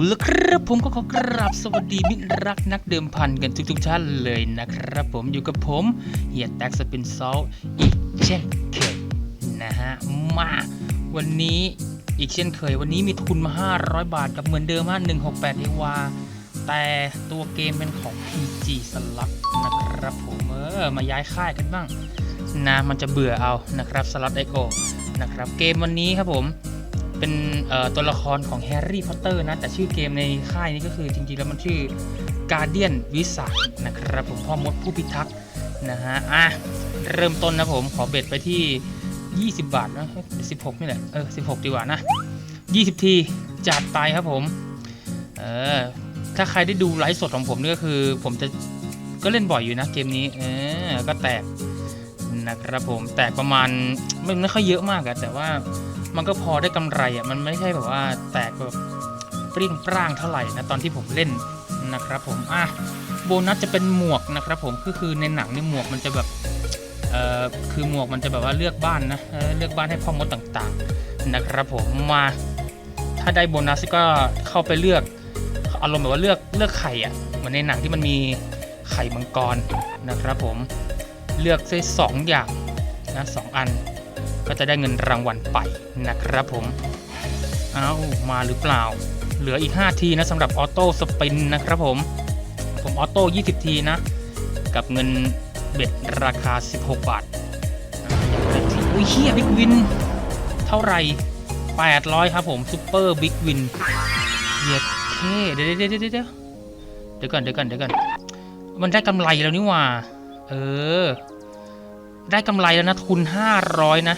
แล้วครับผมก็ขอกราบสวัสดีมิตรรักนักเดิมพันกันทุกๆท่านเลยนะครับ ผมอยู่กับผมเฮียแท็กสปินซอลอีกเช่นเคยนะฮะมาวันนี้อีกเช่นเคย วันนี้มีทุนมา 500 บาทกับเหมือนเดิมฮะ168เอวาแต่ตัวเกมเป็นของ PG Slot นะครับผมเออมาย้ายค่ายกันบ้างนะมันจะเบื่อเอานะครับสล็อตเอ็กโอนะครับเกมวันนี้ครับผม เป็นตัวละครของแฮร์รี่พอตเตอร์นะ แต่ชื่อเกมในค่ายนี้ก็คือจริงๆ แล้วมันชื่อ Guardian w i z a r d นะครับผมพ่อมดผู้พิทักษ์นะฮะอะเริ่มต้นนะผมขอเบ็ดไปที่ 20 บาทนะ16 นี่แหละ เออ 16 ดีกว่านะ 20 ทีจัดไปครับผม เออ ถ้าใครได้ดูไลฟ์สดของผมนี่ก็คือ ผมจะก็เล่นบ่อยอยู่นะเกมนี้ เออ ก็แตกนะครับผม แตกประมาณไม่ไม่ค่อยเยอะมากอะแต่ว่า มันก็พอได้กำไรอะมันไม่ใช่แบบว่าแตกแบบเปรี้ยงปร้างเท่าไหร่นะตอนที่ผมเล่นนะครับผมอะโบนัสจะเป็นหมวกนะครับผมก็คือในหนังนี่หมวกมันจะแบบเอ่อคือหมวกมันจะแบบว่าเลือกบ้านนะเเลือกบ้านให้พ่อมดต่างๆนะครับผมมาถ้าได้โบนัสก็เข้าไปเลือกอารมณ์แบบว่าเลือกเลือกไข่อะเหมือนในหนังที่มันมีไข่มังกรนะครับผมเลือกได้สองอย่างนะสองอัน ก็จะได้เงินรางวัลไปนะครับผม เอามาหรือเปล่า เหลืออีก 5 ทีนะสำหรับออโต้สปินนะครับผม ผมออโต้20 ทีนะ กับเงินเบ็ดราคา 16 บาทอุ้ยเฮียบิ๊กวิน เท่าไหร่ 800 ครับผมซูเปอร์บิ๊กวินเย็ดเคเดี๋ยวเดี๋ยวเดี๋ยวเดี๋ยวเดี๋ยวเดี๋ยวก่อนเดี๋ยวก่อนเดี๋ยวก่อนมันได้กำไรแล้วนี่ว่า เออ ได้กำไรแล้วนะทุน 500 นะ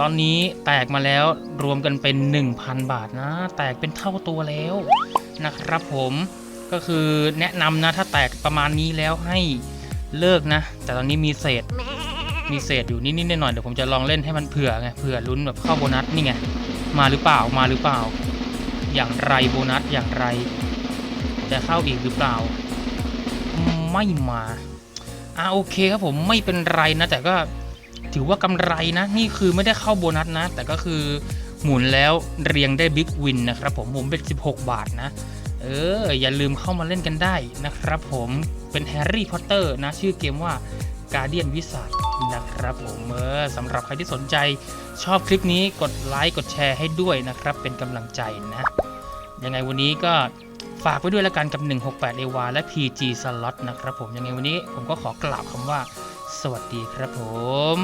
ตอนนี้แตกมาแล้วรวมกันเป็น 1,000 บาทนะ แตกเป็นเท่าตัวแล้วนะครับผมก็คือแนะนำนะถ้าแตกประมาณนี้แล้วให้เลิกนะ แต่ตอนนี้มีเศษ มีเศษอยู่นิดๆหน่อยๆเดี๋ยวผมจะลองเล่นให้มันเผื่อไงเผื่อลุ้นแบบเข้าโบนัสนี่ไงมาหรือเปล่ามาหรือเปล่า อย่างไรโบนัสอย่างไร จะเข้าอีกหรือเปล่า ไม่มาอ่าโอเคครับผมไม่เป็นไรนะแต่ก็ ถือว่ากำไรนะ นี่คือไม่ได้เข้าโบนัสนะ แต่ก็คือหมุนแล้วเรียงได้บิ๊กวินนะครับผมผมเป็น 16 บาทนะ เออ อย่าลืมเข้ามาเล่นกันได้นะครับผมเป็นแฮร์รี่พอตเตอร์นะ ชื่อเกมว่า Guardian w i z a r d นะครับผมเออสำหรับใครที่สนใจชอบคลิปนี้กดไลค์กดแชร์ให้ด้วยนะครับ เป็นกำลังใจนะ ยังไงวันนี้ก็ฝากไว้ด้วยแล้วกันกับ 168 a w a และ PG Slot นะครับผมยังไงวันนี้ผมก็ขอกล่าวคำว่า สวัสดีครับผม